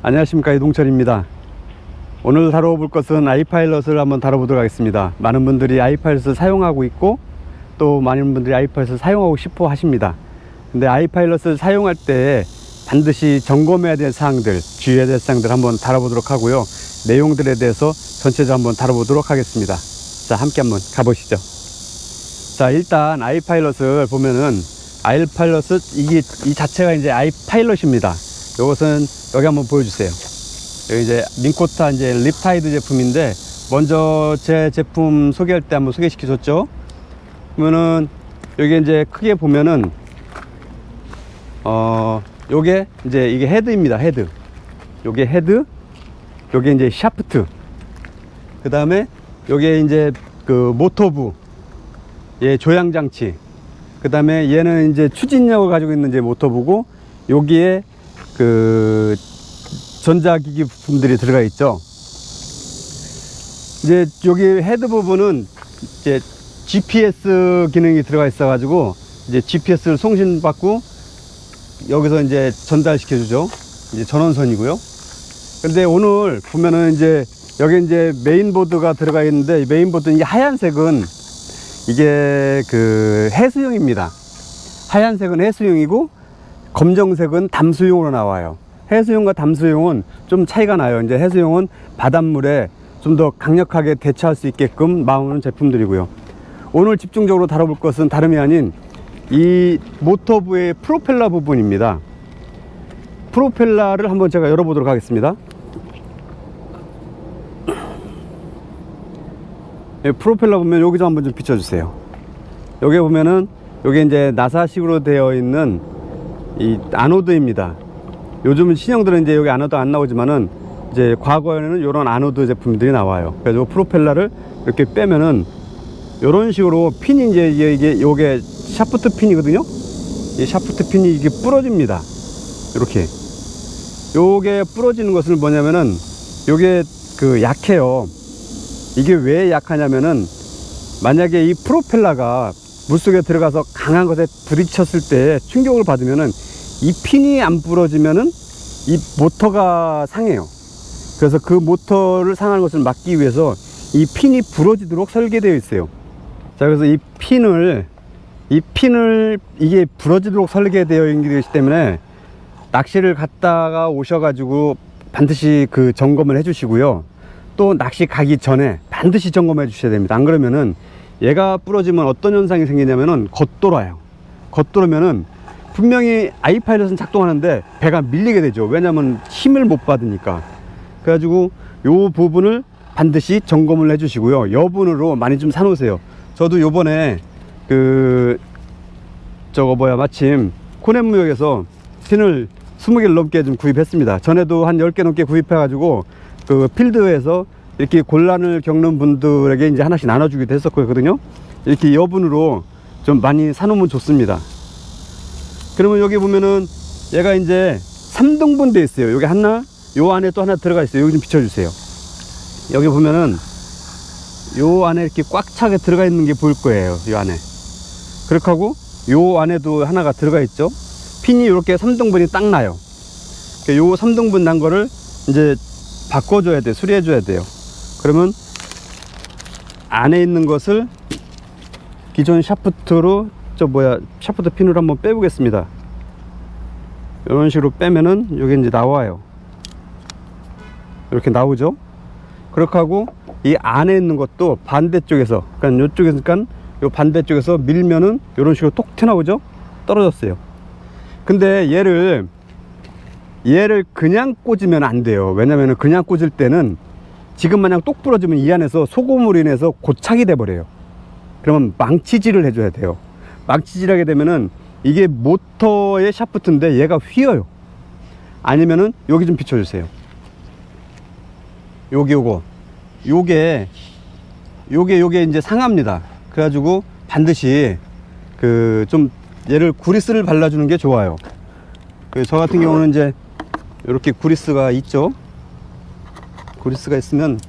안녕하십니까 이동철입니다. 오늘 다뤄볼 것은 아이파일럿을 한번 다뤄보도록 하겠습니다. 많은 분들이 아이파일럿을 사용하고 있고 또 많은 분들이 아이파일럿을 사용하고 싶어 하십니다. 근데 아이파일럿을 사용할 때 반드시 점검해야 될 사항들, 주의해야 될 사항들 한번 다뤄보도록 하고요. 내용들에 대해서 전체적으로 한번 다뤄보도록 하겠습니다. 자, 함께 한번 가보시죠. 자, 일단 아이파일럿을 보면은 아이파일럿은 이게 이 자체가 이제 아이파일럿입니다. 이것은 여기 한번 보여주세요. 여기 이제 민코타 이제 립타이드 제품인데 먼저 제 제품 소개할 때 한번 소개시켜 줬죠. 그러면은 여기 이제 크게 보면은 어 요게 이제 이게 헤드입니다. 헤드. 요게 헤드. 요게 이제 샤프트. 그 다음에 요게 이제 그 모터부. 예, 조향 장치. 그 다음에 얘는 이제 추진력을 가지고 있는 이제 모터부고 여기에 그 전자기기 부품들이 들어가 있죠. 이제 여기 헤드 부분은 이제 GPS 기능이 들어가 있어 가지고 이제 GPS를 송신받고 여기서 이제 전달시켜 주죠. 이제 전원선이고요. 근데 오늘 보면은 이제 여기 이제 메인보드가 들어가 있는데 이 메인보드는 이 하얀색은 이게 그 해수용입니다. 하얀색은 해수용이고 검정색은 담수용으로 나와요. 해수용과 담수용은 좀 차이가 나요. 이제 해수용은 바닷물에 좀 더 강력하게 대처할 수 있게끔 나오는 제품들이고요. 오늘 집중적으로 다뤄볼 것은 다름이 아닌 이 모터부의 프로펠러 부분입니다. 프로펠러를 한번 제가 열어보도록 하겠습니다. 예, 프로펠러 보면 여기 좀 한번 좀 비춰주세요. 여기 보면은 여기 이제 나사식으로 되어 있는 이 아노드입니다. 요즘은 신형들은 이제 여기 아노드 안 나오지만은 이제 과거에는 이런 아노드 제품들이 나와요. 그래서 프로펠러를 이렇게 빼면은 이런 식으로 핀이 이제 이게, 요게 샤프트 핀이거든요. 이 샤프트 핀이 이게 부러집니다. 이렇게. 요게 부러지는 것은 뭐냐면은 요게 그 약해요. 이게 왜 약하냐면은 만약에 이 프로펠러가 물속에 들어가서 강한 것에 부딪혔을 때 충격을 받으면은 이 핀이 안 부러지면은 이 모터가 상해요. 그래서 그 모터를 상하는 것을 막기 위해서 이 핀이 부러지도록 설계되어 있어요. 자, 그래서 이 핀을 이 핀을 이게 부러지도록 설계되어 있기 때문에 낚시를 갔다가 오셔가지고 반드시 그 점검을 해주시고요. 또 낚시 가기 전에 반드시 점검해 주셔야 됩니다. 안 그러면은 얘가 부러지면 어떤 현상이 생기냐면은 겉돌아요. 겉돌으면은 분명히 아이파일럿은 작동하는데 배가 밀리게 되죠. 왜냐면 힘을 못 받으니까. 그래가지고 요 부분을 반드시 점검을 해주시고요. 여분으로 많이 좀 사놓으세요. 저도 요번에 그 저거 뭐야 마침 코넷무역에서 핀을 20개를 넘게 좀 구입했습니다. 전에도 한 10개 넘게 구입해 가지고 그 필드에서 이렇게 곤란을 겪는 분들에게 이제 하나씩 나눠주기도 했었거든요. 이렇게 여분으로 좀 많이 사놓으면 좋습니다. 그러면 여기 보면은 얘가 이제 3등분 돼 있어요. 여기 하나, 요 안에 또 하나 들어가 있어요. 여기 좀 비춰주세요. 여기 보면은 요 안에 이렇게 꽉 차게 들어가 있는 게 보일 거예요. 요 안에. 그렇게 하고 요 안에도 하나가 들어가 있죠. 핀이 이렇게 3등분이 딱 나요. 요 3등분 난 거를 이제 바꿔줘야 돼. 수리해줘야 돼요. 그러면 안에 있는 것을 기존 샤프트로 저 뭐야 샤프트 핀으로 한번 빼보겠습니다. 이런 식으로 빼면은 여기 이제 나와요. 이렇게 나오죠. 그렇게 하고 이 안에 있는 것도 반대쪽에서 그러니까 이쪽에서 그러니까 요 반대쪽에서 밀면은 이런 식으로 톡 튀어나오죠. 떨어졌어요. 근데 얘를 얘를 그냥 꽂으면 안 돼요. 왜냐면은 그냥 꽂을 때는 지금 마냥 똑 부러지면 이 안에서 소금으로 인해서 고착이 돼 버려요. 그러면 망치질을 해줘야 돼요. 망치질하게 되면은 이게 모터의 샤프트인데 얘가 휘어요. 아니면은 여기 좀 비춰주세요. 요게 요거 요게 요게 요게 이제 상합니다. 그래가지고 반드시 그 좀 얘를 구리스를 발라주는 게 좋아요. 그저 같은 경우는 이제 이렇게 구리스가 있죠. 구리스가 있으면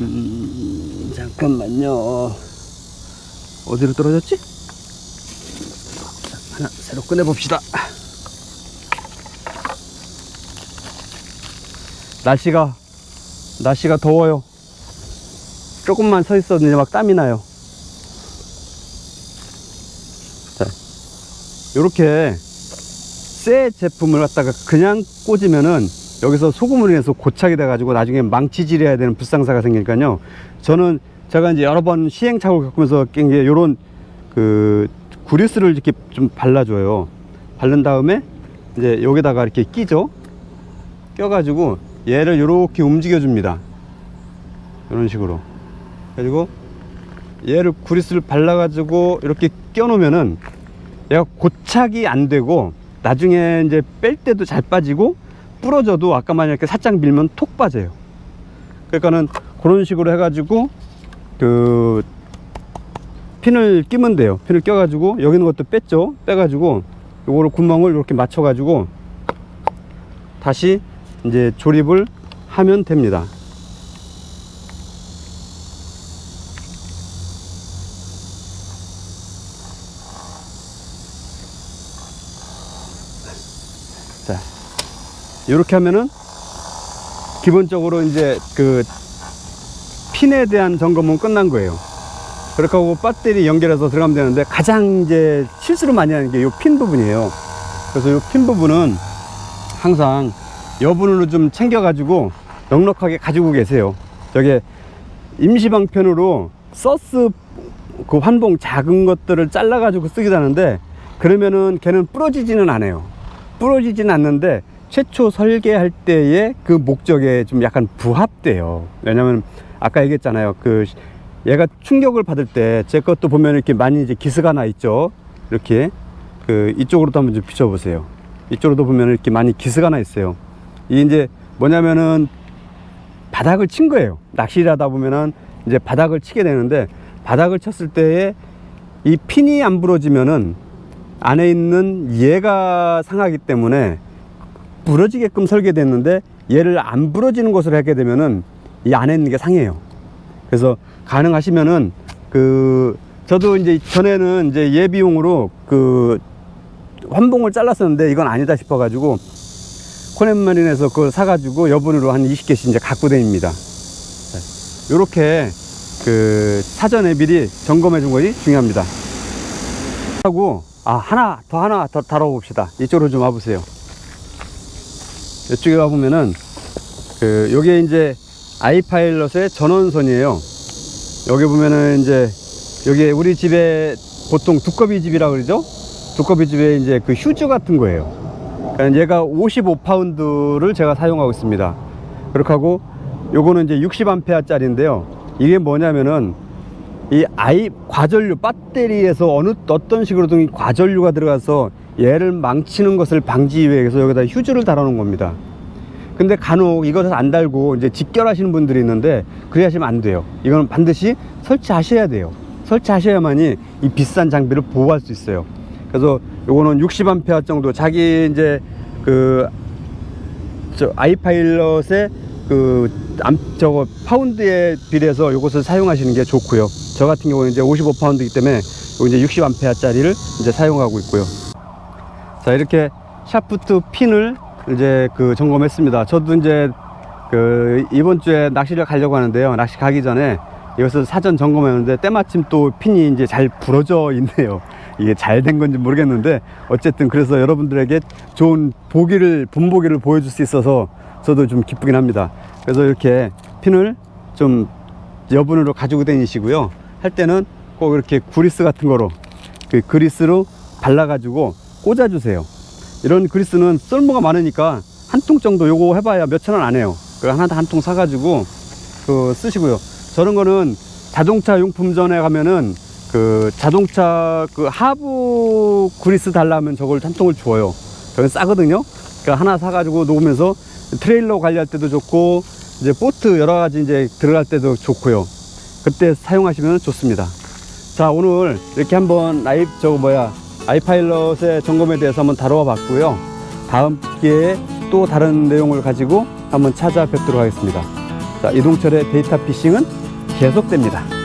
음, 잠깐만요. 어디로 떨어졌지? 하나 새로 꺼내 봅시다. 날씨가 날씨가 더워요. 조금만 서 이제 막 땀이 나요. 자, 요렇게 새 제품을 갖다가 그냥 꽂으면은 여기서 소금을 인해서 고착이 돼가지고 나중에 망치질 해야 되는 불상사가 생기니까요. 저는 제가 이제 여러 번 시행착오를 겪으면서 낀게 요런 그 구리스를 이렇게 좀 발라줘요. 바른 다음에 이제 여기다가 이렇게 끼죠. 껴가지고 얘를 이렇게 움직여줍니다. 이런 식으로. 그리고 얘를 구리스를 발라가지고 이렇게 껴놓으면은 얘가 고착이 안 되고 나중에 이제 뺄 때도 잘 빠지고 부러져도 아까 만약에 살짝 밀면 톡 빠져요. 그러니까는 그런 식으로 해가지고 그 핀을 끼면 돼요. 핀을 껴가지고 여기 있는 것도 뺐죠. 빼가지고 요거를 구멍을 이렇게 맞춰가지고 다시 이제 조립을 하면 됩니다. 자, 이렇게 하면은 기본적으로 이제 그 핀에 대한 점검은 끝난 거예요. 그렇게 하고 배터리 연결해서 들어가면 되는데 가장 이제 실수를 많이 하는 게 이 핀 부분이에요. 그래서 이 핀 부분은 항상 여분으로 좀 챙겨가지고 넉넉하게 가지고 계세요. 저게 임시방편으로 서스 그 환봉 작은 것들을 잘라가지고 쓰기다는데 그러면은 걔는 부러지지는 않아요. 부러지지는 않는데 최초 설계할 때의 그 목적에 좀 약간 부합돼요. 왜냐면 아까 얘기했잖아요. 그 얘가 충격을 받을 때 제 것도 보면 이렇게 많이 이제 기스가 나 있죠. 이렇게 그 이쪽으로도 한번 좀 비춰보세요. 이쪽으로도 보면 이렇게 많이 기스가 나 있어요. 이게 이제 뭐냐면은 바닥을 친 거예요. 낚시를 하다 보면은 이제 바닥을 치게 되는데 바닥을 쳤을 때에 이 핀이 안 부러지면은 안에 있는 얘가 상하기 때문에 부러지게끔 설계됐는데 얘를 안 부러지는 것으로 하게 되면은 이 안에 있는 게 상해요. 그래서 가능하시면은 그 저도 이제 전에는 이제 예비용으로 그 환봉을 잘랐었는데 이건 아니다 싶어가지고 코넷마린에서 그걸 사가지고 여분으로 한 20개씩 이제 갖고 다닙니다. 이렇게 그 사전에 미리 점검해 준 것이 중요합니다. 하고 아 하나 더 하나 더 다뤄 봅시다. 이쪽으로 좀 와보세요. 이쪽에 와보면은 그 요게 이제 아이파일럿의 전원선이에요. 여기 보면은 이제 여기 우리 집에 보통 두꺼비 집이라 그러죠? 두꺼비 집에 이제 그 휴즈 같은 거예요. 그러니까 얘가 55파운드를 제가 사용하고 있습니다. 그렇게 하고 요거는 이제 60암페어짜리인데요. 이게 뭐냐면은 이 아이 과전류 배터리에서 어느 어떤 식으로든 이 과전류가 들어가서 얘를 망치는 것을 방지하기 위해서 여기다 휴즈를 달아놓은 겁니다. 근데 간혹 이것을 안 달고 이제 직결하시는 분들이 있는데 그래 하시면 안 돼요. 이거는 반드시 설치하셔야 돼요. 설치하셔야만이 이 비싼 장비를 보호할 수 있어요. 그래서 요거는 60A 정도 자기 이제 그 저 아이파일럿의 그 암, 저거 파운드에 비례해서 요것을 사용하시는 게 좋고요. 저 같은 경우는 이제 55파운드이기 때문에 요 이제 60A짜리를 이제 사용하고 있고요. 자 이렇게 샤프트 핀을 이제 그 점검했습니다. 저도 이제 그 이번 주에 낚시를 가려고 하는데요. 낚시 가기 전에 이것을 사전 점검했는데 때마침 또 핀이 이제 잘 부러져 있네요. 이게 잘 된 건지 모르겠는데 어쨌든 그래서 여러분들에게 좋은 보기를 분보기를 보여줄 수 있어서 저도 좀 기쁘긴 합니다. 그래서 이렇게 핀을 좀 여분으로 가지고 다니시고요. 할 때는 꼭 이렇게 구리스 같은 거로 그 그리스로 발라가지고 꽂아주세요. 이런 그리스는 썰모가 많으니까 한 통 정도 요거 해봐야 몇천 원 안 해요. 그 하나 한 통 사가지고 그 쓰시고요. 저런 거는 자동차 용품점에 가면은 그 자동차 그 하부 그리스 달라면 저걸 한 통을 줘요. 저건 싸거든요. 그 하나 사가지고 놓으면서 트레일러 관리할 때도 좋고 이제 보트 여러 가지 이제 들어갈 때도 좋고요. 그때 사용하시면 좋습니다. 자 오늘 이렇게 한번 아이 저거 뭐야 아이파일럿의 점검에 대해서 한번 다뤄 봤고요. 다음 기회에 또 다른 내용을 가지고 한번 찾아뵙도록 하겠습니다. 자 이동철의 데이터 피싱은 계속됩니다.